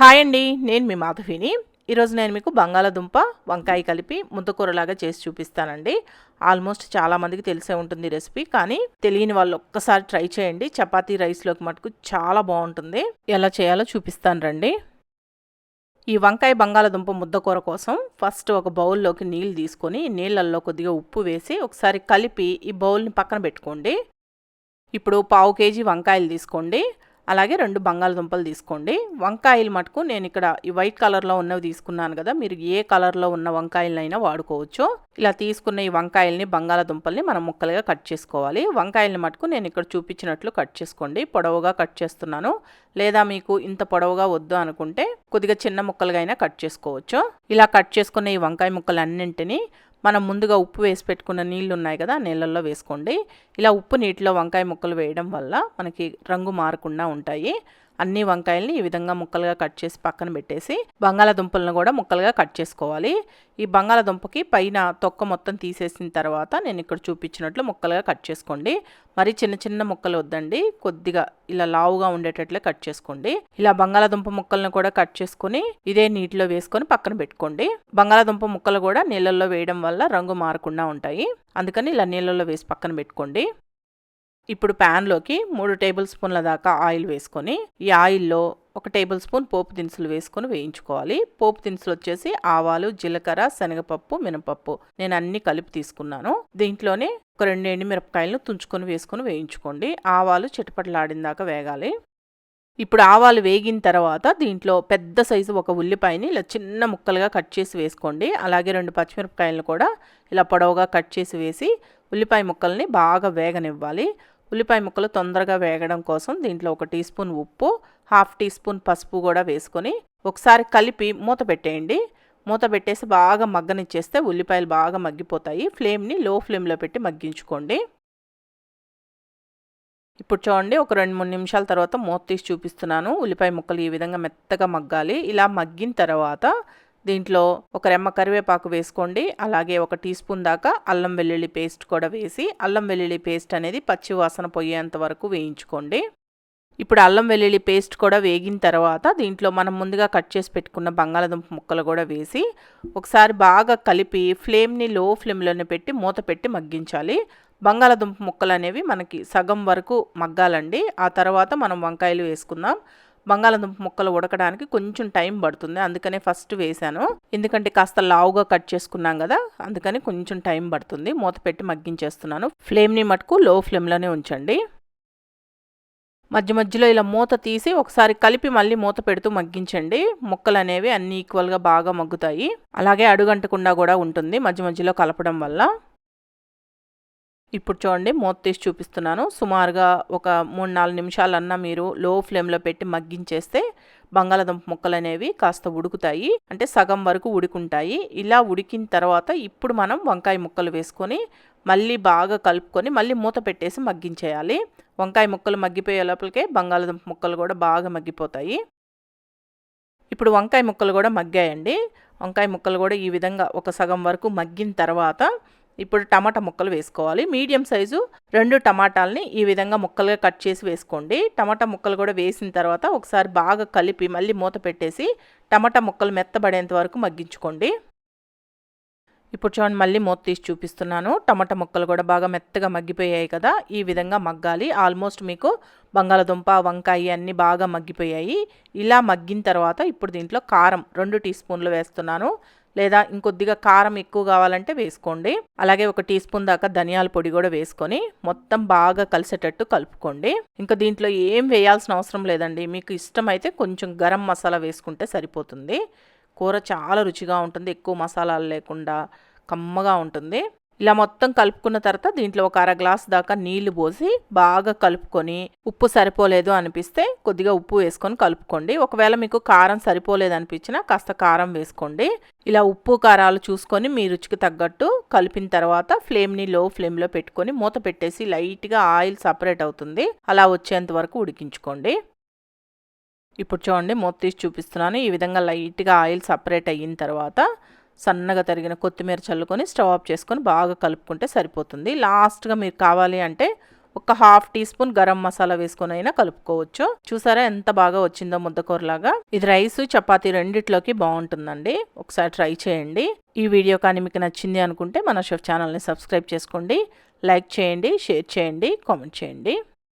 Hi అండి నేను మీ మాధవిని ఈరోజు నేను మీకు బంగాళాదుంప వంకాయ కలిపి ముద్దకూరలాగా చేసి చూపిస్తానండి. ఆల్మోస్ట్ చాలామందికి తెలిసే ఉంటుంది రెసిపీ కానీ తెలియని వాళ్ళు ఒక్కసారి ట్రై చేయండి. చపాతీ రైస్లోకి మటుకు చాలా బాగుంటుంది. ఎలా చేయాలో చూపిస్తాను రండి. ఈ వంకాయ బంగాళాదుంప ముద్దకూర కోసం ఫస్ట్ ఒక బౌల్లోకి నీళ్ళు తీసుకొని నీళ్ళల్లో కొద్దిగా ఉప్పు వేసి ఒకసారి కలిపి ఈ బౌల్ని పక్కన పెట్టుకోండి. ఇప్పుడు పావు కేజీ వంకాయలు తీసుకోండి. అలాగే రెండు బంగాళదుంపలు తీసుకోండి. వంకాయలు మటుకు నేను ఇక్కడ ఈ వైట్ కలర్లో ఉన్నవి తీసుకున్నాను కదా మీరు ఏ కలర్లో ఉన్న వంకాయలైనా వాడుకోవచ్చు. ఇలా తీసుకున్న ఈ వంకాయల్ని బంగాళదుంపల్ని మనం ముక్కలుగా కట్ చేసుకోవాలి. వంకాయల్ని మటుకు నేను ఇక్కడ చూపించినట్లు కట్ చేసుకోండి. పొడవుగా కట్ చేస్తున్నాను. లేదా మీకు ఇంత పొడవుగా వద్దు అనుకుంటే కొద్దిగా చిన్న ముక్కలుగా అయినా కట్ చేసుకోవచ్చు. ఇలా కట్ చేసుకున్న ఈ వంకాయ ముక్కలు అన్నింటినీ మనం ముందుగా ఉప్పు వేసి పెట్టుకున్న నీళ్ళు ఉన్నాయి కదా నీళ్ళల్లో వేసుకోండి. ఇలా ఉప్పు నీటిలో వంకాయ ముక్కలు వేయడం వల్ల మనకి రంగు మారకుండా ఉంటాయి. అన్ని వంకాయల్ని ఈ విధంగా ముక్కలుగా కట్ చేసి పక్కన పెట్టేసి బంగాళాదుంపలను కూడా ముక్కలుగా కట్ చేసుకోవాలి. ఈ బంగాళాదుంపకి పైన తొక్క మొత్తం తీసేసిన తర్వాత నేను ఇక్కడ చూపించినట్లు ముక్కలుగా కట్ చేసుకోండి. మరి చిన్న చిన్న ముక్కలు వద్దండి. కొద్దిగా ఇలా లావుగా ఉండేటట్లే కట్ చేసుకోండి. ఇలా బంగాళాదుంప ముక్కలను కూడా కట్ చేసుకొని ఇదే నీటిలో వేసుకొని పక్కన పెట్టుకోండి. బంగాళాదుంప ముక్కలు కూడా నీళ్ళల్లో వేయడం వల్ల రంగు మారకుండా ఉంటాయి. అందుకని ఇలా నీళ్ళల్లో వేసి పక్కన పెట్టుకోండి. ఇప్పుడు ప్యాన్లోకి మూడు టేబుల్ స్పూన్ల దాకా ఆయిల్ వేసుకొని ఈ ఆయిల్లో ఒక టేబుల్ స్పూన్ పోపు దినుసులు వేసుకొని వేయించుకోవాలి. పోపు దినుసులు వచ్చేసి ఆవాలు జీలకర్ర శనగపప్పు మినపప్పు. నేను అన్ని కలిపి తీసుకున్నాను. దీంట్లోనే ఒక రెండు ఎండుమిరపకాయలను తుంచుకొని వేసుకొని వేయించుకోండి. ఆవాలు చిటపటలాడిన దాకా వేగాలి. ఇప్పుడు ఆవాలు వేగిన తర్వాత దీంట్లో పెద్ద సైజు ఒక ఉల్లిపాయని ఇలా చిన్న ముక్కలుగా కట్ చేసి వేసుకోండి. అలాగే రెండు పచ్చిమిరపకాయలను కూడా ఇలా పొడవుగా కట్ చేసి వేసి ఉల్లిపాయ ముక్కల్ని బాగా వేగనివ్వాలి. ఉల్లిపాయ ముక్కలు తొందరగా వేగడం కోసం దీంట్లో ఒక టీ స్పూన్ ఉప్పు హాఫ్ టీ స్పూన్ పసుపు కూడా వేసుకొని ఒకసారి కలిపి మూత పెట్టేయండి. మూత పెట్టేసి బాగా మగ్గనిచ్చేస్తే ఉల్లిపాయలు బాగా మగ్గిపోతాయి. ఫ్లేమ్ని లో ఫ్లేమ్లో పెట్టి మగ్గించుకోండి. ఇప్పుడు చూడండి ఒక రెండు మూడు నిమిషాల తర్వాత మూత తీసి చూపిస్తున్నాను. ఉల్లిపాయ ముక్కలు ఈ విధంగా మెత్తగా మగ్గాలి. ఇలా మగ్గిన తర్వాత దీంట్లో ఒక రెమ్మ కరివేపాకు వేసుకోండి అలాగే ఒక టీ స్పూన్ దాకా అల్లం వెల్లుల్లి పేస్ట్ కూడా వేసి అల్లం వెల్లుల్లి పేస్ట్ అనేది పచ్చి వాసన పోయేంత వరకు వేయించుకోండి. ఇప్పుడు అల్లం వెల్లుల్లి పేస్ట్ కూడా వేగిన తర్వాత దీంట్లో మనం ముందుగా కట్ చేసి పెట్టుకున్న బంగాళాదుంప ముక్కలు కూడా వేసి ఒకసారి బాగా కలిపి ఫ్లేమ్ని లో ఫ్లేమ్లోనే పెట్టి మూత పెట్టి మగ్గించాలి. బంగాళాదుంప ముక్కలు అనేవి మనకి సగం వరకు మగ్గాలండి. ఆ తర్వాత మనం వంకాయలు వేసుకుందాం. బంగాళాదుంప ముక్కలు ఉడకడానికి కొంచెం టైం పడుతుంది. అందుకనే ఫస్ట్ వేశాను. ఎందుకంటే కాస్త లావుగా కట్ చేసుకున్నాం కదా అందుకని కొంచెం టైం పడుతుంది. మూత పెట్టి మగ్గించేస్తున్నాను. ఫ్లేమ్ని మటుకు లో ఫ్లేమ్లోనే ఉంచండి. మధ్య మధ్యలో ఇలా మూత తీసి ఒకసారి కలిపి మళ్ళీ మూత పెడుతూ మగ్గించండి. ముక్కలు అనేవి అన్ని ఈక్వల్గా బాగా మగ్గుతాయి. అలాగే అడుగంటకుండా కూడా ఉంటుంది మధ్య మధ్యలో కలపడం వల్ల. ఇప్పుడు చూడండి మూత తీసి చూపిస్తున్నాను. సుమారుగా ఒక మూడు నాలుగు నిమిషాలన్నా మీరు లో ఫ్లేమ్లో పెట్టి మగ్గించేస్తే బంగాళాదుంప ముక్కలు అనేవి కాస్త ఉడుకుతాయి. అంటే సగం వరకు ఉడుకుంటాయి. ఇలా ఉడికిన తర్వాత ఇప్పుడు మనం వంకాయ ముక్కలు వేసుకొని మళ్ళీ బాగా కలుపుకొని మళ్ళీ మూత పెట్టేసి మగ్గించేయాలి. వంకాయ ముక్కలు మగ్గిపోయే లోపలికే బంగాళాదుంప ముక్కలు కూడా బాగా మగ్గిపోతాయి. ఇప్పుడు వంకాయ ముక్కలు కూడా మగ్గాయండి. వంకాయ ముక్కలు కూడా ఈ విధంగా ఒక సగం వరకు మగ్గిన తర్వాత ఇప్పుడు టమాటా ముక్కలు వేసుకోవాలి. మీడియం సైజు రెండు టమాటాలని ఈ విధంగా ముక్కలుగా కట్ చేసి వేసుకోండి. టమాటా ముక్కలు కూడా వేసిన తర్వాత ఒకసారి బాగా కలిపి మళ్ళీ మూత పెట్టేసి టమాటా ముక్కలు మెత్తబడేంత వరకు మగ్గించుకోండి. ఇప్పుడు చూడండి మళ్ళీ మూత తీసి చూపిస్తున్నాను. టమాటా ముక్కలు కూడా బాగా మెత్తగా మగ్గిపోయాయి కదా ఈ విధంగా మగ్గాలి. ఆల్మోస్ట్ మీకు బంగాళదుంప వంకాయ అన్నీ బాగా మగ్గిపోయాయి. ఇలా మగ్గిన తర్వాత ఇప్పుడు దీంట్లో కారం రెండు టీ స్పూన్లు వేస్తున్నాను. లేదా ఇంకొద్దిగా కారం ఎక్కువ కావాలంటే వేసుకోండి. అలాగే ఒక టీ స్పూన్ దాకా ధనియాల పొడి కూడా వేసుకొని మొత్తం బాగా కలిసేటట్టు కలుపుకోండి. ఇంకా దీంట్లో ఏం వేయాల్సిన అవసరం లేదండి. మీకు ఇష్టమైతే కొంచెం గరం మసాలా వేసుకుంటే సరిపోతుంది. కూర చాలా రుచిగా ఉంటుంది. ఎక్కువ మసాలాలు లేకుండా కమ్మగా ఉంటుంది. ఇలా మొత్తం కలుపుకున్న తర్వాత దీంట్లో ఒక అర గ్లాస్ దాకా నీళ్ళు పోసి బాగా కలుపుకొని ఉప్పు సరిపోలేదు అనిపిస్తే కొద్దిగా ఉప్పు వేసుకొని కలుపుకోండి. ఒకవేళ మీకు కారం సరిపోలేదు అనిపించినా కాస్త కారం వేసుకోండి. ఇలా ఉప్పు కారాలు చూసుకొని మీ రుచికి తగ్గట్టు కలిపిన తర్వాత ఫ్లేమ్ని లో ఫ్లేమ్లో పెట్టుకొని మూత పెట్టేసి లైట్గా ఆయిల్ సపరేట్ అవుతుంది. అలా వచ్చేంత వరకు ఉడికించుకోండి. ఇప్పుడు చూడండి మూత తీసి చూపిస్తున్నాను. ఈ విధంగా లైట్గా ఆయిల్ సపరేట్ అయిన తర్వాత సన్నగా తరిగిన కొత్తిమీర చల్లుకొని స్టవ్ ఆఫ్ చేసుకొని బాగా కలుపుకుంటే సరిపోతుంది. లాస్ట్గా మీరు కావాలి అంటే ఒక half teaspoon garam masala వేసుకొని అయినా కలుపుకోవచ్చు. చూసారా ఎంత బాగా వచ్చిందో ముద్దకూరలాగా? ఇది రైస్ చపాతీ రెండిట్లోకి బాగుంటుందండి. ఒకసారి ట్రై చేయండి. ఈ వీడియో కానీ మీకు నచ్చింది అనుకుంటే మన షెఫ్ ఛానల్ని సబ్స్క్రైబ్ చేసుకోండి. లైక్ చేయండి షేర్ చేయండి కామెంట్ చేయండి.